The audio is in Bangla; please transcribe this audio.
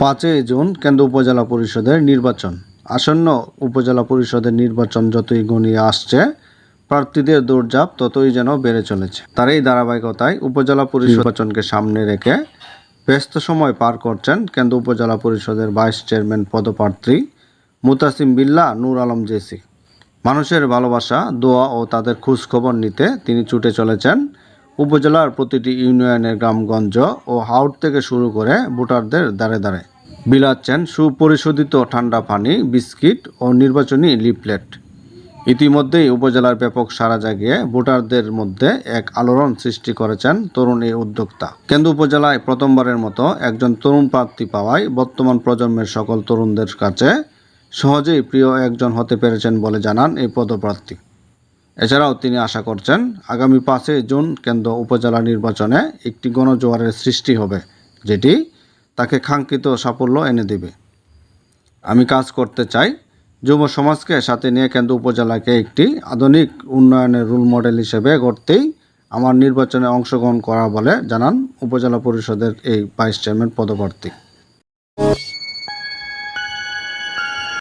পাঁচই জুন কেন্দ্র উপজেলা পরিষদের নির্বাচন। আসন্ন উপজেলা পরিষদের নির্বাচন যতই ঘনিয়ে আসছে, প্রার্থীদের দৌড়ঝাঁপ ততই যেন বেড়ে চলেছে। তার এই ধারাবাহিকতায় উপজেলা পরিষদ নির্বাচনকে সামনে রেখে ব্যস্ত সময় পার করছেন কেন্দ্র উপজেলা পরিষদের ভাইস চেয়ারম্যান পদপ্রার্থী মুতাসিম বিল্লা নূর আলম জেসি। মানুষের ভালোবাসা, দোয়া ও তাদের খোঁজ খবর নিতে তিনি ছুটে চলেছেন উপজেলার প্রতিটি ইউনিয়নের গ্রামগঞ্জ ও হাউট থেকে শুরু করে ভোটারদের দ্বারে দ্বারে। বিলাচ্ছেন সুপরিশোধিত ঠান্ডা পানি, বিস্কিট ও নির্বাচনী লিফলেট। ইতিমধ্যেই উপজেলার ব্যাপক সাড়া জাগিয়ে ভোটারদের মধ্যে এক আলোড়ন সৃষ্টি করেছেন তরুণ এই উদ্যোক্তা। কেন্দ্র উপজেলায় প্রথমবারের মতো একজন তরুণ প্রার্থী পাওয়ায় বর্তমান প্রজন্মের সকল তরুণদের কাছে সহজেই প্রিয় একজন হতে পেরেছেন বলে জানান এই পদপ্রার্থী। এছাড়াও তিনি আশা করছেন আগামী পাঁচই জুন কেন্দ্র উপজেলা নির্বাচনে একটি গণজোয়ারের সৃষ্টি হবে, যেটি তাকে কাঙ্ক্ষিত সাফল্য এনে দেবে। আমি কাজ করতে চাই যুব সমাজকে সাথে নিয়ে কেন্দ্র উপজেলাকে একটি আধুনিক উন্নয়নের রোল মডেল হিসেবে গড়তেই আমার নির্বাচনে অংশগ্রহণ করা বলে জানান উপজেলা পরিষদের এই ভাইস চেয়ারম্যান পদপ্রার্থী।